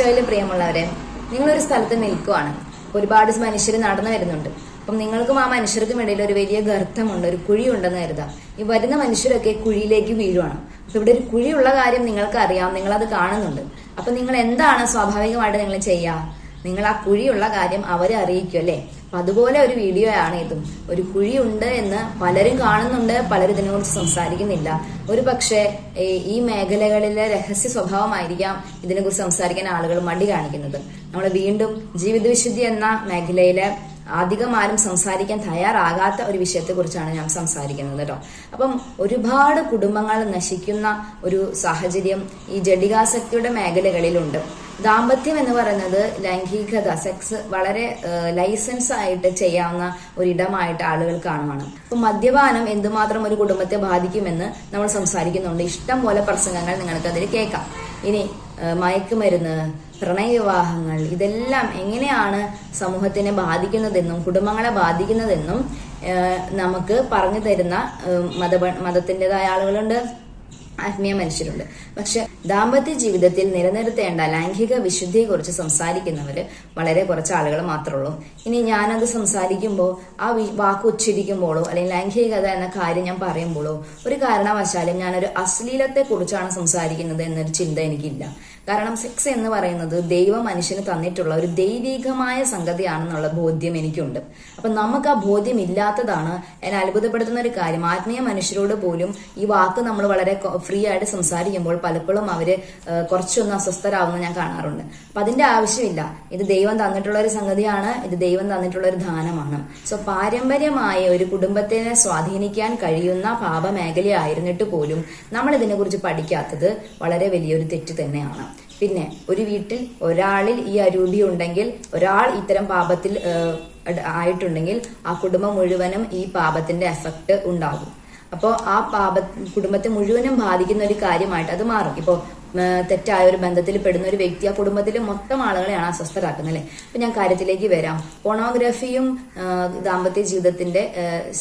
ഈശോയിലെ പ്രിയമുള്ളവരെ നിങ്ങളൊരു സ്ഥലത്ത് നിൽക്കുവാണ്. ഒരുപാട് മനുഷ്യർ നടന്നു വരുന്നുണ്ട്. അപ്പം നിങ്ങൾക്കും ആ മനുഷ്യർക്കും ഇടയിൽ ഒരു വലിയ ഗർത്തമുണ്ട് ഒരു കുഴി ഉണ്ടെന്ന് കരുതാം. ഈ വരുന്ന മനുഷ്യരൊക്കെ കുഴിയിലേക്ക് വീഴുവാണ്. അപ്പൊ ഇവിടെ ഒരു കുഴിയുള്ള കാര്യം നിങ്ങൾക്ക് അറിയാം നിങ്ങൾ അത് കാണുന്നുണ്ട്. അപ്പൊ നിങ്ങൾ എന്താണ് സ്വാഭാവികമായിട്ട് നിങ്ങൾ ചെയ്യുക? നിങ്ങൾ ആ കുഴിയുള്ള കാര്യം അവരെ അറിയിക്കും അല്ലേ? അതുപോലെ ഒരു വീഡിയോ ആണ് ഇതും. ഒരു കുഴിയുണ്ട് എന്ന് പലരും കാണുന്നുണ്ട് പലരും ഇതിനെക്കുറിച്ച് സംസാരിക്കുന്നില്ല. ഒരു പക്ഷേ ഈ- മേഖലകളിലെ രഹസ്യ സ്വഭാവമായിരിക്കാം ഇതിനെക്കുറിച്ച് സംസാരിക്കാൻ ആളുകൾ മടി കാണിക്കുന്നത്. നമ്മൾ വീണ്ടും ജീവിതവിശുദ്ധി എന്ന മേഖലയിലെ അധികം ആരും സംസാരിക്കാൻ തയ്യാറാകാത്ത ഒരു വിഷയത്തെക്കുറിച്ചാണ് ഞാൻ സംസാരിക്കുന്നത് കേട്ടോ അപ്പം ഒരുപാട് കുടുംബങ്ങൾ നശിക്കുന്ന ഒരു സാഹചര്യം ഈ ജഡികാസക്തിയുടെ മേഖലകളിലുണ്ട്. ദാമ്പത്യം എന്ന് പറയുന്നത് ലൈംഗികത സെക്സ് വളരെ ലൈസൻസ് ആയിട്ട് ചെയ്യാവുന്ന ഒരിടമായിട്ട് ആളുകൾ കാണുവാണ്. അപ്പൊ മദ്യപാനം എന്തുമാത്രം ഒരു കുടുംബത്തെ ബാധിക്കുമെന്ന് നമ്മൾ സംസാരിക്കുന്നുണ്ട്. ഇഷ്ടം പോലെ പ്രസംഗങ്ങൾ നിങ്ങൾക്ക് അതിൽ കേൾക്കാം. ഇനി മയക്കുമരുന്ന് പ്രണയവിവാഹങ്ങൾ ഇതെല്ലാം എങ്ങനെയാണ് സമൂഹത്തിനെ ബാധിക്കുന്നതെന്നും കുടുംബങ്ങളെ ബാധിക്കുന്നതെന്നും നമുക്ക് പറഞ്ഞു തരുന്ന മത മതത്തിന്റെതായ ആളുകളുണ്ട്. ആത്മീയ മനുഷ്യരുണ്ട്. പക്ഷെ ദാമ്പത്യ ജീവിതത്തിൽ നിലനിർത്തേണ്ട ലൈംഗിക വിശുദ്ധിയെക്കുറിച്ച് സംസാരിക്കുന്നവര് വളരെ കുറച്ച് ആളുകൾ മാത്രമേ ഉള്ളൂ ഇനി ഞാനത് സംസാരിക്കുമ്പോൾ ആ വാക്ക് ഉച്ചരിക്കുമ്പോഴോ അല്ലെങ്കിൽ ലൈംഗികത എന്ന കാര്യം ഞാൻ പറയുമ്പോഴോ ഒരു കാരണവശാലും ഞാനൊരു അശ്ലീലത്തെ കുറിച്ചാണ് സംസാരിക്കുന്നത് എന്നൊരു ചിന്ത എനിക്കില്ല. കാരണം സെക്സ് എന്ന് പറയുന്നത് ദൈവം മനുഷ്യന് തന്നിട്ടുള്ള ഒരു ദൈവികമായ സംഗതിയാണെന്നുള്ള ബോധ്യം എനിക്കുണ്ട്. അപ്പൊ നമുക്ക് ആ ബോധ്യം ഇല്ലാത്തതാണ് എന്നെ അത്ഭുതപ്പെടുത്തുന്ന ഒരു കാര്യം. ആത്മീയ മനുഷ്യരോട് പോലും ഈ വാക്ക് നമ്മൾ വളരെ ഫ്രീ ആയിട്ട് സംസാരിക്കുമ്പോൾ പലപ്പോഴും അവർ കുറച്ചൊന്നും അസ്വസ്ഥരാകുന്ന ഞാൻ കാണാറുണ്ട്. അപ്പൊ അതിന്റെ ആവശ്യമില്ല. ഇത് ദൈവം തന്നിട്ടുള്ള ഒരു സംഗതിയാണ്. ഇത് ദൈവം തന്നിട്ടുള്ള ഒരു ദാനമാണ്. സോ പാരമ്പര്യമായ ഒരു കുടുംബത്തിനെ സ്വാധീനിക്കാൻ കഴിയുന്ന പാപമേഖലയായിരുന്നിട്ട് പോലും നമ്മൾ ഇതിനെക്കുറിച്ച് പഠിക്കാത്തത് വളരെ വലിയൊരു തെറ്റ് തന്നെയാണ്. പിന്നെ ഒരു വീട്ടിൽ ഒരാളിൽ ഈ അരൂപി ഉണ്ടെങ്കിൽ ഒരാൾ ഇത്തരം പാപത്തിൽ ആയിട്ടുണ്ടെങ്കിൽ ആ കുടുംബം മുഴുവനും ഈ പാപത്തിന്റെ എഫക്ട് ഉണ്ടാകും. അപ്പോൾ ആ പാപ കുടുംബത്തെ മുഴുവനും ബാധിക്കുന്ന ഒരു കാര്യമായിട്ട് അത് മാറും. ഇപ്പോ തെറ്റായ ഒരു ബന്ധത്തിൽ പെടുന്ന ഒരു വ്യക്തി ആ കുടുംബത്തിലെ മൊത്തം ആളുകളെയാണ് അസ്വസ്ഥരാക്കുന്നത് അല്ലേ? അപ്പൊ ഞാൻ കാര്യത്തിലേക്ക് വരാം. പോണോഗ്രഫിയും ദാമ്പത്യ ജീവിതത്തിന്റെ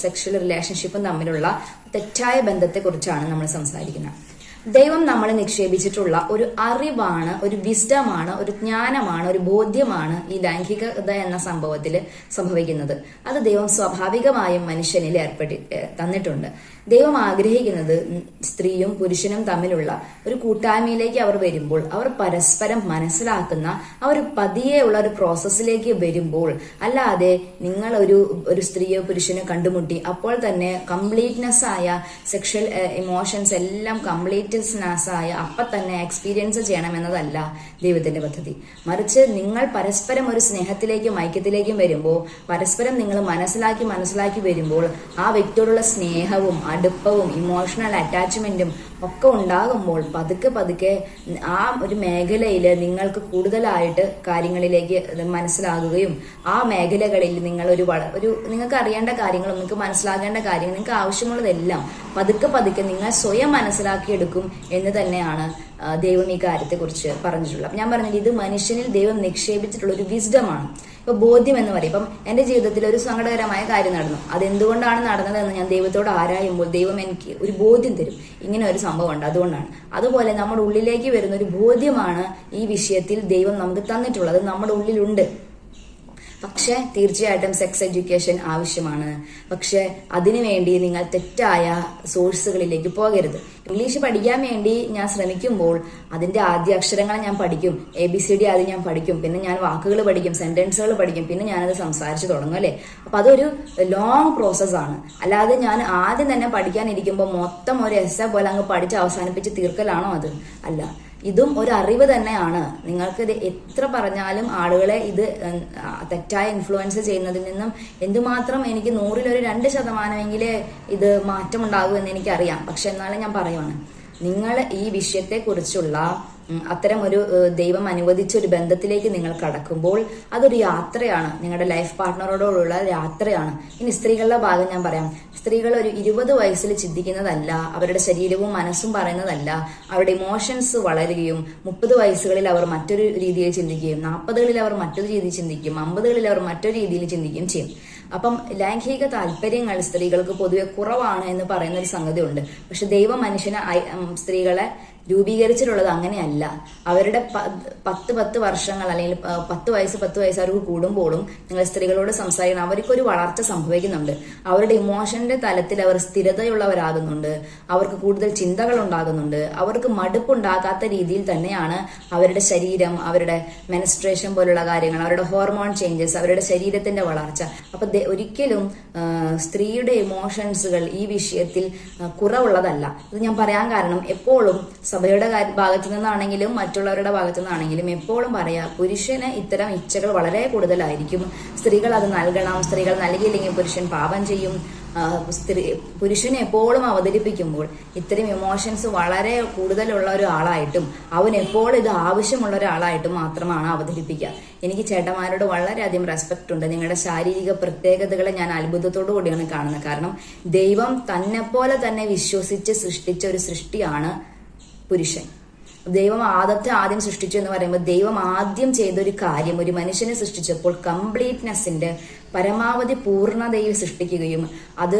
സെക്ഷൽ റിലേഷൻഷിപ്പും തമ്മിലുള്ള തെറ്റായ ബന്ധത്തെക്കുറിച്ചാണ് നമ്മൾ സംസാരിക്കുന്നത്. ദൈവം നമ്മളെ നിക്ഷേപിച്ചിട്ടുള്ള ഒരു അറിവാണ് ഒരു വിസ്ഡമാണ് ഒരു ജ്ഞാനമാണ് ഒരു ബോധ്യമാണ് ഈ ലൈംഗികത എന്ന സംഭവത്തിൽ സംഭവിക്കുന്നത്. അത് ദൈവം സ്വാഭാവികമായും മനുഷ്യനിൽ ഏർപ്പെട്ടി തന്നിട്ടുണ്ട്. ദൈവം ആഗ്രഹിക്കുന്നത് സ്ത്രീയും പുരുഷനും തമ്മിലുള്ള ഒരു കൂട്ടായ്മയിലേക്ക് അവർ വരുമ്പോൾ അവർ പരസ്പരം മനസ്സിലാക്കുന്ന ആ ഒരു പതിയെയുള്ള ഒരു പ്രോസസ്സിലേക്ക് വരുമ്പോൾ അല്ലാതെ നിങ്ങൾ ഒരു ഒരു സ്ത്രീയോ പുരുഷനോ കണ്ടുമുട്ടി അപ്പോൾ തന്നെ കംപ്ലീറ്റ്നെസ് ആയ സെക്ഷൽ ഇമോഷൻസ് എല്ലാം കംപ്ലീറ്റ്നെസ് ആയ അപ്പം തന്നെ എക്സ്പീരിയൻസ് ചെയ്യണം എന്നതല്ല ദൈവത്തിന്റെ പദ്ധതി. മറിച്ച് നിങ്ങൾ പരസ്പരം ഒരു സ്നേഹത്തിലേക്കും ഐക്യത്തിലേക്കും വരുമ്പോൾ പരസ്പരം നിങ്ങൾ മനസ്സിലാക്കി മനസ്സിലാക്കി വരുമ്പോൾ ആ വ്യക്തിയോടുള്ള സ്നേഹവും അടുപ്പവും ഇമോഷണൽ അറ്റാച്ച്മെന്റും ഒക്കെ ഉണ്ടാകുമ്പോൾ പതുക്കെ പതുക്കെ ആ ഒരു മേഖലയിൽ നിങ്ങൾക്ക് കൂടുതലായിട്ട് കാര്യങ്ങളിലേക്ക് മനസ്സിലാകുകയും ആ മേഖലകളിൽ നിങ്ങൾ ഒരു ഒരു നിങ്ങൾക്ക് അറിയേണ്ട കാര്യങ്ങളും നിങ്ങൾക്ക് മനസ്സിലാകേണ്ട കാര്യങ്ങൾ നിങ്ങൾക്ക് ആവശ്യമുള്ളതെല്ലാം പതുക്കെ പതുക്കെ നിങ്ങൾ സ്വയം മനസ്സിലാക്കിയെടുക്കും എന്ന് തന്നെയാണ് ദൈവം ഈ കാര്യത്തെക്കുറിച്ച് പറഞ്ഞിട്ടുള്ളത്. ഞാൻ പറഞ്ഞത് ഇത് മനുഷ്യനിൽ ദൈവം നിക്ഷേപിച്ചിട്ടുള്ള ഒരു വിസ്ഡമാണ് ഇപ്പൊ ബോധ്യം എന്ന് പറയും. ഇപ്പം എന്റെ ജീവിതത്തിൽ ഒരു സങ്കടകരമായ കാര്യം നടന്നു. അത് എന്തുകൊണ്ടാണ് നടന്നതെന്ന് ഞാൻ ദൈവത്തോട് ആരായുമ്പോൾ ദൈവം എനിക്ക് ഒരു ബോധ്യം തരും. ഇങ്ങനെ ഒരു സംഭവം ഉണ്ട്. അതുകൊണ്ടാണ്. അതുപോലെ നമ്മുടെ ഉള്ളിലേക്ക് വരുന്ന ഒരു ബോധ്യമാണ് ഈ വിഷയത്തിൽ ദൈവം നമുക്ക് തന്നിട്ടുള്ളത്. നമ്മുടെ ഉള്ളിലുണ്ട്. പക്ഷെ തീർച്ചയായിട്ടും സെക്സ് എഡ്യൂക്കേഷൻ ആവശ്യമാണ്. പക്ഷെ അതിനുവേണ്ടി നിങ്ങൾ തെറ്റായ സോഴ്സുകളിലേക്ക് പോകരുത്. ഇംഗ്ലീഷ് പഠിക്കാൻ വേണ്ടി ഞാൻ ശ്രമിക്കുമ്പോൾ അതിന്റെ ആദ്യ അക്ഷരങ്ങൾ ഞാൻ പഠിക്കും. എ ബി സി ഡി ആദ്യം ഞാൻ പഠിക്കും. പിന്നെ ഞാൻ വാക്കുകൾ പഠിക്കും സെന്റൻസുകൾ പഠിക്കും. പിന്നെ ഞാനത് സംസാരിച്ച് തുടങ്ങും അല്ലേ? അപ്പൊ അതൊരു ലോങ് പ്രോസസ്സാണ് അല്ലാതെ ഞാൻ ആദ്യം തന്നെ പഠിക്കാനിരിക്കുമ്പോൾ മൊത്തം ഒരു എസ് എ പോലെ അങ്ങ് പഠിച്ച് അവസാനിപ്പിച്ച് തീർക്കലാണോ അത്? അല്ല. ഇതും ഒരു അറിവ് തന്നെയാണ്. നിങ്ങൾക്ക് ഇത് എത്ര പറഞ്ഞാലും ആളുകളെ ഇത് തെറ്റായ ഇൻഫ്ലുവൻസ് ചെയ്യുന്നതിൽ നിന്നും എന്തുമാത്രം എനിക്ക് നൂറിലൊരു രണ്ട് ശതമാനമെങ്കിലേ ഇത് മാറ്റമുണ്ടാകൂ എന്ന് എനിക്കറിയാം. പക്ഷെ എന്നാലും ഞാൻ പറയുവാണ് നിങ്ങൾ ഈ വിഷയത്തെക്കുറിച്ചുള്ള അത്തരം ഒരു ദൈവം അനുവദിച്ച ഒരു ബന്ധത്തിലേക്ക് നിങ്ങൾ കടക്കുമ്പോൾ അതൊരു യാത്രയാണ്. നിങ്ങളുടെ ലൈഫ് പാർട്ട്ണറോടുള്ള യാത്രയാണ്. ഇനി സ്ത്രീകളുടെ ഭാഗം ഞാൻ പറയാം. സ്ത്രീകൾ ഒരു ഇരുപത് വയസ്സിൽ ചിന്തിക്കുന്നതല്ല അവരുടെ ശരീരവും മനസ്സും പറയുന്നതല്ല അവരുടെ ഇമോഷൻസ് വളരുകയും മുപ്പത് വയസ്സുകളിൽ അവർ മറ്റൊരു രീതിയിൽ ചിന്തിക്കുകയും നാൽപ്പതുകളിൽ അവർ മറ്റൊരു രീതിയിൽ ചിന്തിക്കും അമ്പതുകളിൽ അവർ മറ്റൊരു രീതിയിൽ ചിന്തിക്കുകയും ചെയ്യും. അപ്പം ലൈംഗിക താല്പര്യങ്ങൾ സ്ത്രീകൾക്ക് പൊതുവെ കുറവാണ് എന്ന് പറയുന്ന ഒരു സംഗതി ഉണ്ട് പക്ഷെ ദൈവം മനുഷ്യനെ സ്ത്രീകളെ രൂപീകരിച്ചിട്ടുള്ളത് അങ്ങനെയല്ല. അവരുടെ പത്ത് പത്ത് വർഷങ്ങൾ അല്ലെങ്കിൽ പത്ത് വയസ്സ് പത്ത് വയസ്സ് അവർക്ക് കൂടുമ്പോഴും നിങ്ങൾ സ്ത്രീകളോട് സംസാരിക്കണം. അവർക്കൊരു വളർച്ച സംഭവിക്കുന്നുണ്ട്. അവരുടെ ഇമോഷന്റെ തലത്തിൽ അവർ സ്ഥിരതയുള്ളവരാകുന്നുണ്ട്. അവർക്ക് കൂടുതൽ ചിന്തകൾ ഉണ്ടാകുന്നുണ്ട് അവർക്ക് മടുപ്പുണ്ടാകാത്ത രീതിയിൽ തന്നെയാണ് അവരുടെ ശരീരം അവരുടെ മെനസ്ട്രേഷൻ പോലുള്ള കാര്യങ്ങൾ അവരുടെ ഹോർമോൺ ചേഞ്ചസ് അവരുടെ ശരീരത്തിന്റെ വളർച്ച. അപ്പൊ ഒരിക്കലും സ്ത്രീയുടെ ഇമോഷൻസുകൾ ഈ വിഷയത്തിൽ കുറവുള്ളതല്ല. ഇത് ഞാൻ പറയാൻ കാരണം എപ്പോഴും സഭയുടെ ഭാഗത്തു നിന്നാണെങ്കിലും മറ്റുള്ളവരുടെ ഭാഗത്തു നിന്നാണെങ്കിലും എപ്പോഴും പറയാ പുരുഷന് ഇത്തരം ഇച്ഛകൾ വളരെ കൂടുതലായിരിക്കും. സ്ത്രീകൾ അത് നൽകണം സ്ത്രീകൾ നൽകിയില്ലെങ്കിൽ പുരുഷൻ പാപം ചെയ്യും. സ്ത്രീ പുരുഷനെ എപ്പോഴും അവതരിപ്പിക്കുമ്പോൾ ഇത്തരം ഇമോഷൻസ് വളരെ കൂടുതലുള്ള ഒരാളായിട്ടും അവൻ എപ്പോഴും ഇത് ആവശ്യമുള്ള ഒരാളായിട്ടും മാത്രമാണ് അവതരിപ്പിക്കുക. എനിക്ക് ചേട്ടന്മാരോട് വളരെയധികം റെസ്പെക്ട് ഉണ്ട്. നിങ്ങളുടെ ശാരീരിക പ്രത്യേകതകളെ ഞാൻ അത്ഭുതത്തോടു കൂടിയാണ് കാണുന്നത്. കാരണം ദൈവം തന്നെപ്പോലെ പോലെ തന്നെ വിശ്വസിച്ച് സൃഷ്ടിച്ച ഒരു സൃഷ്ടിയാണ് പുരുഷൻ. ദൈവം ആദത്തെ ആദ്യം സൃഷ്ടിച്ചു എന്ന് പറയുമ്പോൾ ദൈവം ആദ്യം ചെയ്ത ഒരു കാര്യം ഒരു മനുഷ്യനെ സൃഷ്ടിച്ചപ്പോൾ കംപ്ലീറ്റ്നെസ്സിന്റെ പരമാവധി പൂർണതയിൽ സൃഷ്ടിക്കുകയും അത്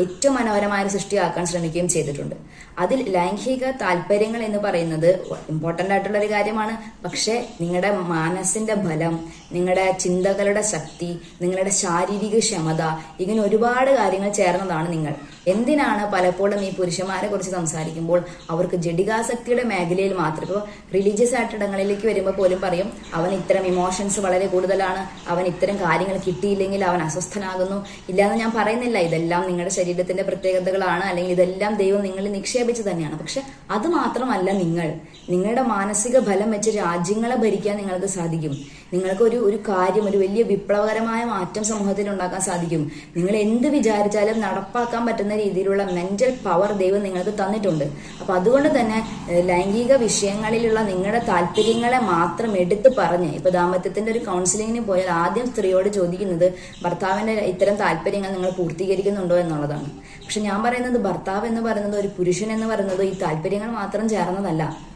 ഏറ്റവും മനോഹരമായ സൃഷ്ടിയാക്കാൻ ശ്രമിക്കുകയും ചെയ്തിട്ടുണ്ട്. അതിൽ ലൈംഗിക താല്പര്യങ്ങൾ എന്ന് പറയുന്നത് ഇമ്പോർട്ടന്റ് ആയിട്ടുള്ള ഒരു കാര്യമാണ്. പക്ഷേ നിങ്ങളുടെ മനസ്സിന്റെ ബലം നിങ്ങളുടെ ചിന്തകളുടെ ശക്തി നിങ്ങളുടെ ശാരീരിക ക്ഷമത ഇങ്ങനെ ഒരുപാട് കാര്യങ്ങൾ ചേർന്നതാണ് നിങ്ങൾ. എന്തിനാണ് പലപ്പോഴും ഈ പുരുഷന്മാരെ കുറിച്ച് സംസാരിക്കുമ്പോൾ അവർക്ക് ജഡികാസക്തിയുടെ മേഖലയിൽ മാത്രം ഇപ്പോൾ റിലീജിയസ് ആയിട്ട് ഇടങ്ങളിലേക്ക് വരുമ്പോൾ പോലും പറയും അവൻ ഇത്തരം ഇമോഷൻസ് വളരെ കൂടുതലാണ് അവൻ ഇത്തരം കാര്യങ്ങൾ കിട്ടിയില്ലെങ്കിൽ അവൻ അസ്വസ്ഥനാകുന്നു. ഇല്ലാന്ന് ഞാൻ പറയുന്നില്ല. ഇതെല്ലാം നിങ്ങളുടെ ശരീരത്തിന്റെ പ്രത്യേകതകളാണ്. അല്ലെങ്കിൽ ഇതെല്ലാം ദൈവം നിങ്ങളിൽ നിക്ഷേപിച്ചു തന്നെയാണ്. പക്ഷെ അത് മാത്രമല്ല നിങ്ങൾ. നിങ്ങളുടെ മാനസിക ബലം വെച്ച് രാജ്യങ്ങളെ ഭരിക്കാൻ നിങ്ങൾക്ക് സാധിക്കും. നിങ്ങൾക്ക് ഒരു ഒരു കാര്യം ഒരു വലിയ വിപ്ലവകരമായ മാറ്റം സമൂഹത്തിൽ ഉണ്ടാക്കാൻ സാധിക്കും. നിങ്ങൾ എന്ത് വിചാരിച്ചാലും നടപ്പാക്കാൻ പറ്റുന്ന രീതിയിലുള്ള മെന്റൽ പവർ ദൈവം നിങ്ങൾക്ക് തന്നിട്ടുണ്ട്. അപ്പൊ അതുകൊണ്ട് തന്നെ ലൈംഗിക വിഷയങ്ങളിലുള്ള നിങ്ങളുടെ താല്പര്യങ്ങളെ മാത്രം എടുത്തു പറഞ്ഞ് ഇപ്പൊ ദാമ്പത്യത്തിന്റെ ഒരു കൗൺസിലിങ്ങിന് പോയാൽ ആദ്യം സ്ത്രീയോട് ചോദിക്കുന്നത് ഭർത്താവിന്റെ ഇത്തരം താല്പര്യങ്ങൾ നിങ്ങൾ പൂർത്തീകരിക്കുന്നുണ്ടോ എന്നുള്ളതാണ്. പക്ഷെ ഞാൻ പറയുന്നത് ഭർത്താവ് എന്ന് പറയുന്നത് ഒരു പുരുഷൻ എന്ന് പറയുന്നത് ഈ താല്പര്യങ്ങൾ മാത്രം ചേർന്നതല്ല.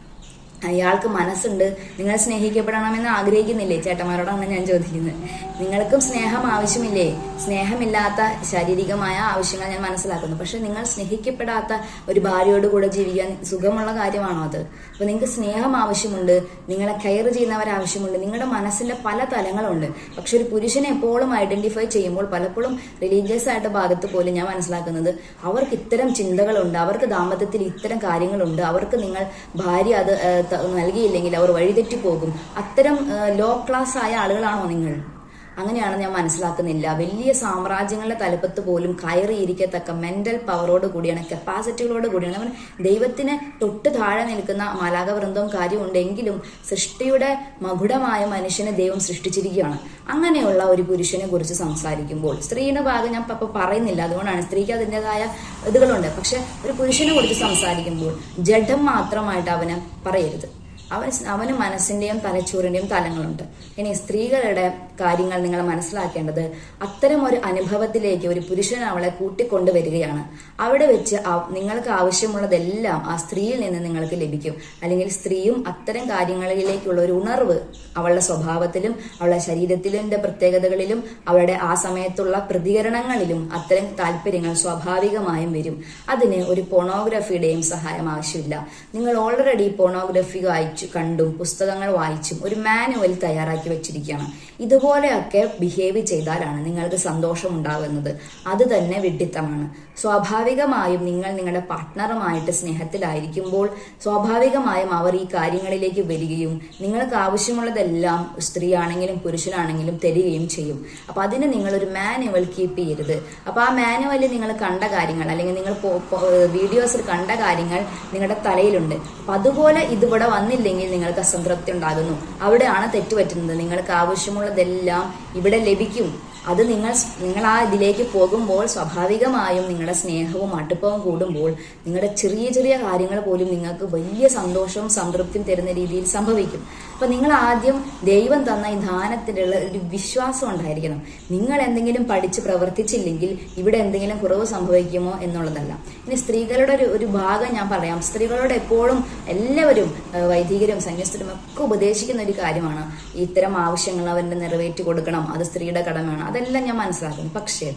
അയാൾക്ക് മനസ്സുണ്ട്. നിങ്ങൾ സ്നേഹിക്കപ്പെടണമെന്ന് ആഗ്രഹിക്കുന്നില്ലേ? ചേട്ടന്മാരോടാണ് ഞാൻ ചോദിക്കുന്നത്. നിങ്ങൾക്കും സ്നേഹം ആവശ്യമില്ലേ? സ്നേഹമില്ലാത്ത ശാരീരികമായ ആവശ്യങ്ങൾ ഞാൻ മനസ്സിലാക്കുന്നു. പക്ഷെ നിങ്ങൾ സ്നേഹിക്കപ്പെടാത്ത ഒരു ഭാര്യയോട് കൂടെ ജീവിക്കാൻ സുഖമുള്ള കാര്യമാണോ അത്? അപ്പൊ നിങ്ങൾക്ക് സ്നേഹം ആവശ്യമുണ്ട്. നിങ്ങളെ കെയർ ചെയ്യുന്നവർ ആവശ്യമുണ്ട്. നിങ്ങളുടെ മനസ്സിന്റെ പല തലങ്ങളുണ്ട്. പക്ഷെ ഒരു പുരുഷനെ എപ്പോഴും ഐഡന്റിഫൈ ചെയ്യുമ്പോൾ പലപ്പോഴും റിലീജിയസ് ആയിട്ട് ഭാഗത്ത് പോലും ഞാൻ മനസ്സിലാക്കുന്നത് അവർക്ക് ഇത്തരം ചിന്തകളുണ്ട്. അവർക്ക് ദാമ്പത്യത്തിൽ ഇത്തരം കാര്യങ്ങളുണ്ട്. അവർക്ക് നിങ്ങൾ ഭാര്യ അത് നൽകിയില്ലെങ്കിൽ അവർ വഴിതെറ്റി പോകും. അത്തരം ലോ ക്ലാസ് ആയ ആളുകളാണോ നിങ്ങൾ? അങ്ങനെയാണ് ഞാൻ മനസ്സിലാക്കുന്നില്ല. വലിയ സാമ്രാജ്യങ്ങളുടെ തലപ്പത്ത് പോലും കയറിയിരിക്കത്തക്ക മെന്റൽ പവറോട് കൂടിയാണ് കപ്പാസിറ്റികളോട് കൂടിയാണ്. ദൈവത്തിന് തൊട്ട് താഴെ നിൽക്കുന്ന മാലാകവൃന്ദവും കാര്യമുണ്ടെങ്കിലും സൃഷ്ടിയുടെ മകുടമായ മനുഷ്യനെ ദൈവം സൃഷ്ടിച്ചിരിക്കുകയാണ്. അങ്ങനെയുള്ള ഒരു പുരുഷനെ കുറിച്ച് സംസാരിക്കുമ്പോൾ സ്ത്രീയുടെ ഭാഗം ഞാൻ ഇപ്പൊ പറയുന്നില്ല. അതുകൊണ്ടാണ് സ്ത്രീക്ക് അതിന്റെതായ ഇതുകളുണ്ട്. പക്ഷെ ഒരു പുരുഷനെ കുറിച്ച് സംസാരിക്കുമ്പോൾ ജഡം മാത്രമായിട്ട് അവന് പറയരുത്. അവൻ അവന് മനസ്സിന്റെയും തലച്ചോറിന്റെയും തലങ്ങളുണ്ട്. ഇനി സ്ത്രീകളുടെ കാര്യങ്ങൾ നിങ്ങൾ മനസ്സിലാക്കേണ്ടത് അത്തരം ഒരു അനുഭവത്തിലേക്ക് ഒരു പുരുഷൻ അവളെ കൂട്ടിക്കൊണ്ടുവരികയാണ്. അവിടെ വെച്ച് നിങ്ങൾക്ക് ആവശ്യമുള്ളതെല്ലാം ആ സ്ത്രീയിൽ നിന്ന് നിങ്ങൾക്ക് ലഭിക്കും. അല്ലെങ്കിൽ സ്ത്രീയും അത്തരം കാര്യങ്ങളിലേക്കുള്ള ഒരു ഉണർവ് അവളുടെ സ്വഭാവത്തിലും അവളുടെ ശരീരത്തിലെ പ്രത്യേകതകളിലും അവളുടെ ആ സമയത്തുള്ള പ്രതികരണങ്ങളിലും അത്തരം താല്പര്യങ്ങൾ സ്വാഭാവികമായും വരും. അതിന് ഒരു പോണോഗ്രഫിയുടെയും സഹായം ആവശ്യമില്ല. നിങ്ങൾ ഓൾറെഡി പോണോഗ്രഫി വായിച്ചു കണ്ടും പുസ്തകങ്ങൾ വായിച്ചും ഒരു മാനുവൽ തയ്യാറാക്കി വെച്ചിരിക്കുകയാണ്. ഇതുപോലെയൊക്കെ ബിഹേവ് ചെയ്താലാണ് നിങ്ങൾക്ക് സന്തോഷം ഉണ്ടാകുന്നത് അത് തന്നെ വിഡ്ഢിത്തമാണ്. സ്വാഭാവികമായും നിങ്ങൾ നിങ്ങളുടെ പാർട്ട്ണറുമായിട്ട് സ്നേഹത്തിലായിരിക്കുമ്പോൾ സ്വാഭാവികമായും അവർ ഈ കാര്യങ്ങളിലേക്ക് വരികയും നിങ്ങൾക്ക് ആവശ്യമുള്ളതെല്ലാം സ്ത്രീയാണെങ്കിലും പുരുഷനാണെങ്കിലും തരികയും ചെയ്യും. അപ്പൊ അതിന് നിങ്ങൾ ഒരു മാനുവൽ കീപ്പ് ചെയ്യരുത്. അപ്പൊ ആ മാനുവലിൽ നിങ്ങൾ കണ്ട കാര്യങ്ങൾ അല്ലെങ്കിൽ നിങ്ങൾ വീഡിയോസിൽ കണ്ട കാര്യങ്ങൾ നിങ്ങളുടെ തലയിലുണ്ട്. അപ്പൊ അതുപോലെ ഇതിവിടെ വന്നില്ലെങ്കിൽ നിങ്ങൾക്ക് അസംതൃപ്തി ഉണ്ടാകുന്നു. അവിടെയാണ് തെറ്റുപറ്റുന്നത്. നിങ്ങൾക്ക് ആവശ്യമുള്ളതെല്ലാം ഇവിടെ ലഭിക്കും. അത് നിങ്ങൾ നിങ്ങൾ ആ ഇതിലേക്ക് പോകുമ്പോൾ സ്വാഭാവികമായും നിങ്ങളുടെ സ്നേഹവും അടുപ്പവും കൂടുമ്പോൾ നിങ്ങളുടെ ചെറിയ ചെറിയ കാര്യങ്ങൾ പോലും നിങ്ങൾക്ക് വലിയ സന്തോഷവും സംതൃപ്തിയും തരുന്ന രീതിയിൽ സംഭവിക്കും. അപ്പൊ നിങ്ങൾ ആദ്യം ദൈവം തന്ന ഈ ദാനത്തിലുള്ള ഒരു വിശ്വാസം ഉണ്ടായിരിക്കണം. നിങ്ങൾ എന്തെങ്കിലും പഠിച്ച് പ്രവർത്തിച്ചില്ലെങ്കിൽ ഇവിടെ എന്തെങ്കിലും കുറവ് സംഭവിക്കുമോ എന്നുള്ളതല്ല. ഇനി സ്ത്രീകളുടെ ഒരു ഒരു ഭാഗം ഞാൻ പറയാം. സ്ത്രീകളോട് എപ്പോഴും എല്ലാവരും വൈദികരും സന്യസ്തരും ഒക്കെ ഉപദേശിക്കുന്ന ഒരു കാര്യമാണ്. ഇത്തരം ആവശ്യങ്ങൾ അവരുടെ നിറവേറ്റി കൊടുക്കണം. അത് സ്ത്രീയുടെ കടമയാണ്. അതെല്ലാം ഞാൻ മനസ്സിലാക്കുന്നു. പക്ഷേ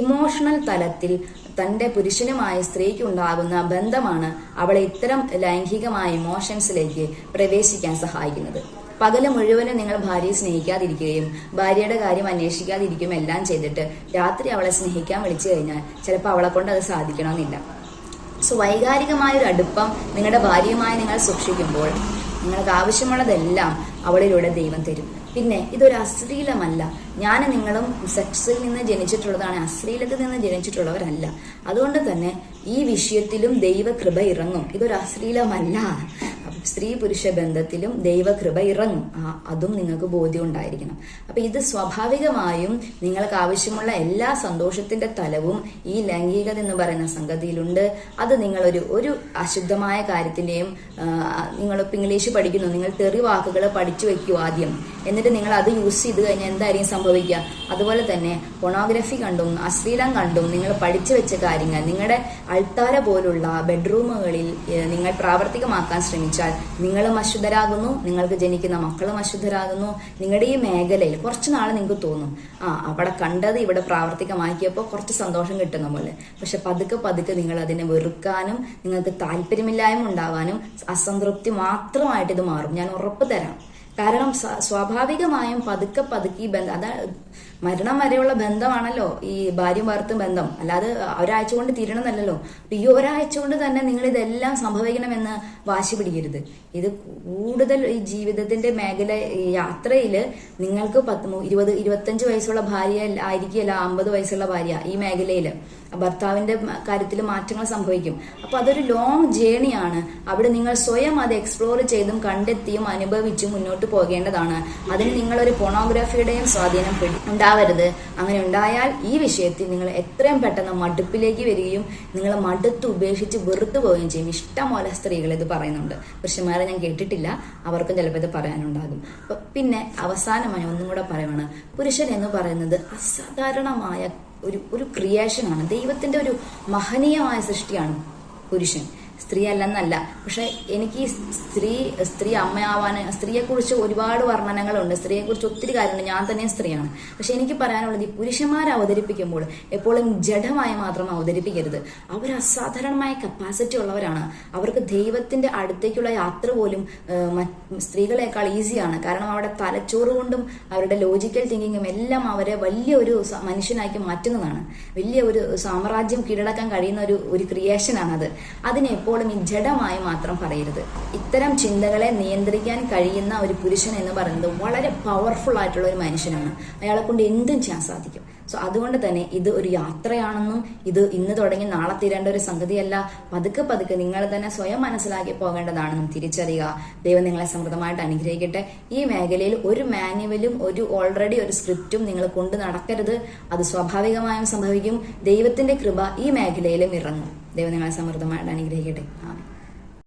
ഇമോഷണൽ തലത്തിൽ തന്റെ പുരുഷനുമായി സ്ത്രീക്ക് ഉണ്ടാകുന്ന ബന്ധമാണ് അവളെ ഇത്തരം ലൈംഗികമായ ഇമോഷൻസിലേക്ക് പ്രവേശിക്കാൻ സഹായിക്കുന്നത്. പകൽ മുഴുവനും നിങ്ങൾ ഭാര്യയെ സ്നേഹിക്കാതിരിക്കുകയും ഭാര്യയുടെ കാര്യം അന്വേഷിക്കാതിരിക്കുകയും എല്ലാം ചെയ്തിട്ട് രാത്രി അവളെ സ്നേഹിക്കാൻ വിളിച്ചു കഴിഞ്ഞാൽ ചിലപ്പോൾ അവളെ കൊണ്ട് അത് സാധിക്കണമെന്നില്ല. സോ വൈകാരികമായ ഒരു അടുപ്പം നിങ്ങളുടെ ഭാര്യയുമായി നിങ്ങൾ സൂക്ഷിക്കുമ്പോൾ നിങ്ങൾക്ക് ആവശ്യമുള്ളതെല്ലാം അവളിലൂടെ ദൈവം തരും. പിന്നെ ഇതൊരു അശ്ലീലമല്ല. ഞാൻ നിങ്ങളും സെക്സിൽ നിന്ന് ജനിച്ചിട്ടുള്ളതാണ്. അശ്ലീലത്തിൽ നിന്ന് ജനിച്ചിട്ടുള്ളവരല്ല. അതുകൊണ്ട് തന്നെ ഈ വിഷയത്തിലും ദൈവകൃപ ഇറങ്ങും. ഇതൊരു അശ്ലീലമല്ല. സ്ത്രീ പുരുഷ ബന്ധത്തിലും ദൈവകൃപ ഇറങ്ങും. അതും നിങ്ങൾക്ക് ബോധ്യം ഉണ്ടായിരിക്കണം അപ്പൊ ഇത് സ്വാഭാവികമായും നിങ്ങൾക്ക് ആവശ്യമുള്ള എല്ലാ സന്തോഷത്തിന്റെ തലവും ഈ ലൈംഗികത എന്ന് പറയുന്ന സംഗതിയിലുണ്ട്. അത് നിങ്ങളൊരു ഒരു അശുദ്ധമായ കാര്യത്തിന്റെയും നിങ്ങൾ ഇംഗ്ലീഷ് പഠിക്കുന്നു നിങ്ങൾ തെറി വാക്കുകൾ പഠിച്ചു വെക്കൂ ആദ്യം. എന്നിട്ട് നിങ്ങൾ അത് യൂസ് ചെയ്ത് കഴിഞ്ഞാൽ എന്തായിരിക്കും സംഭവിക്കുക? അതുപോലെ തന്നെ പൊണോഗ്രഫി കണ്ടും അശ്ലീലം കണ്ടും നിങ്ങൾ പഠിച്ചു വെച്ച കാര്യങ്ങൾ നിങ്ങളുടെ അൾത്താര പോലുള്ള ബെഡ്റൂമുകളിൽ നിങ്ങൾ പ്രാവർത്തികമാക്കാൻ ശ്രമിച്ചാൽ നിങ്ങളും അശുദ്ധരാകുന്നു നിങ്ങൾക്ക് ജനിക്കുന്ന മക്കളും അശുദ്ധരാകുന്നു നിങ്ങളുടെ ഈ മേഖലയിൽ കുറച്ച് നാൾ നിങ്ങൾക്ക് തോന്നും ആ അവിടെ കണ്ടത് ഇവിടെ പ്രാവർത്തികമാക്കിയപ്പോൾ കുറച്ച് സന്തോഷം കിട്ടും നമ്മൾ പക്ഷെ പതുക്കെ പതുക്കെ നിങ്ങൾ അതിനെ വെറുക്കാനും നിങ്ങൾക്ക് താല്പര്യമില്ലായ്മ ഉണ്ടാവാനും അസംതൃപ്തി മാത്രമായിട്ട് ഇത് മാറും. ഞാൻ ഉറപ്പ് തരാം. കാരണം സ്വാഭാവികമായും പതുക്കെ പതുക്കെ ഈ ബന്ധം അതാ മരണം വരെയുള്ള ബന്ധമാണല്ലോ ഈ ഭാര്യ ഭർത്തും ബന്ധം. അല്ലാതെ ഒരാഴ്ച കൊണ്ട് തീരണമെന്നല്ലോ അപ്പൊ ഈ ഒരാഴ്ച കൊണ്ട് തന്നെ നിങ്ങൾ ഇതെല്ലാം സംഭവിക്കണമെന്ന് വാശി പിടിക്കരുത്. ഇത് കൂടുതൽ ഈ ജീവിതത്തിന്റെ മേഖല യാത്രയിൽ നിങ്ങൾക്ക് പത്ത് ഇരുപത് ഇരുപത്തഞ്ച് വയസ്സുള്ള ഭാര്യ ആയിരിക്കില്ല അമ്പത് വയസ്സുള്ള ഭാര്യ ഈ മേഖലയിൽ ഭർത്താവിന്റെ കാര്യത്തിൽ മാറ്റങ്ങൾ സംഭവിക്കും. അപ്പൊ അതൊരു ലോങ് ജേണിയാണ് അവിടെ നിങ്ങൾ സ്വയം അത് എക്സ്പ്ലോർ ചെയ്തും കണ്ടെത്തിയും അനുഭവിച്ചും മുന്നോട്ട് പോകേണ്ടതാണ്. അതിന് നിങ്ങളൊരു പോണോഗ്രാഫിയുടെയും സ്വാധീനം പിടി- ഉണ്ടാവരുത്. അങ്ങനെ ഉണ്ടായാൽ ഈ വിഷയത്തിൽ നിങ്ങൾ എത്രയും പെട്ടെന്ന് മടുപ്പിലേക്ക് വരികയും നിങ്ങൾ മടുത്ത് ഉപേക്ഷിച്ച് വെറുത്തു പോവുകയും ചെയ്യും. ഇഷ്ടംപോലെ സ്ത്രീകൾ ഇത് പറയുന്നുണ്ട്. പുരുഷന്മാരെ ഞാൻ കേട്ടിട്ടില്ല. അവർക്കും ചിലപ്പോൾ ഇത് പറയാനുണ്ടാകും. പിന്നെ അവസാനമായി ഒന്നും കൂടെ പറയുവാണ്. പുരുഷൻ എന്ന് പറയുന്നത് അസാധാരണമായ ഒരു ഒരു ക്രിയേഷനാണ് ദൈവത്തിന്റെ ഒരു മഹനീയമായ സൃഷ്ടിയാണ് പുരുഷൻ. സ്ത്രീ അല്ലെന്നല്ല പക്ഷെ എനിക്ക് ഈ സ്ത്രീ സ്ത്രീ അമ്മയാവാൻ സ്ത്രീയെക്കുറിച്ച് ഒരുപാട് വർണനകളുണ്ട്. സ്ത്രീയെക്കുറിച്ച് ഒത്തിരി കാര്യമുണ്ട് ഞാൻ തന്നെ സ്ത്രീയാണ്. പക്ഷെ എനിക്ക് പറയാനുള്ളത് ഈ പുരുഷന്മാരെ അവതരിപ്പിക്കുമ്പോൾ എപ്പോഴും ജഡമായി മാത്രം അവതരിപ്പിക്കരുത്. അവർ അസാധാരണമായ കപ്പാസിറ്റി ഉള്ളവരാണ്. അവർക്ക് ദൈവത്തിന്റെ അടുത്തേക്കുള്ള യാത്ര പോലും സ്ത്രീകളെക്കാൾ ഈസിയാണ് കാരണം അവരുടെ തലച്ചോറ് കൊണ്ടും അവരുടെ ലോജിക്കൽ തിങ്കിങ്ങും എല്ലാം അവരെ വലിയ ഒരു മനുഷ്യനാക്കി മാറ്റുന്നതാണ്. വലിയ ഒരു സാമ്രാജ്യം കീഴടക്കാൻ കഴിയുന്ന ഒരു ഒരു ക്രിയേഷനാണ് അത് അതിനെ എപ്പോഴും ഈ ജഡമായി മാത്രം പറയരുത്. ഇത്തരം ചിന്തകളെ നിയന്ത്രിക്കാൻ കഴിയുന്ന ഒരു പുരുഷൻ എന്ന് പറയുന്നത് വളരെ പവർഫുൾ ആയിട്ടുള്ള ഒരു മനുഷ്യനാണ്. അയാളെ കൊണ്ട് എന്തും ചെയ്യാൻ സാധിക്കും. സോ അതുകൊണ്ട് തന്നെ ഇത് ഒരു യാത്രയാണെന്നും ഇത് ഇന്ന് തുടങ്ങി നാളെ തീരേണ്ട ഒരു സംഗതിയല്ല. പതുക്കെ പതുക്കെ നിങ്ങൾ തന്നെ സ്വയം മനസ്സിലാക്കി പോകേണ്ടതാണെന്നും തിരിച്ചറിയുക. ദൈവം നിങ്ങളെ സമൃദ്ധമായിട്ട് അനുഗ്രഹിക്കട്ടെ. ഈ മേഖലയിൽ ഒരു മാനുവലും ഒരു ഓൾറെഡി ഒരു സ്ക്രിപ്റ്റും നിങ്ങൾ കൊണ്ടു നടക്കരുത്. അത് സ്വാഭാവികമായും സംഭവിക്കും. ദൈവത്തിന്റെ കൃപ ഈ മേഖലയിലും ഇറങ്ങും. ദൈവം നിങ്ങളെ സമൃദ്ധമായിട്ട് അനുഗ്രഹിക്കട്ടെ. ആമേൻ.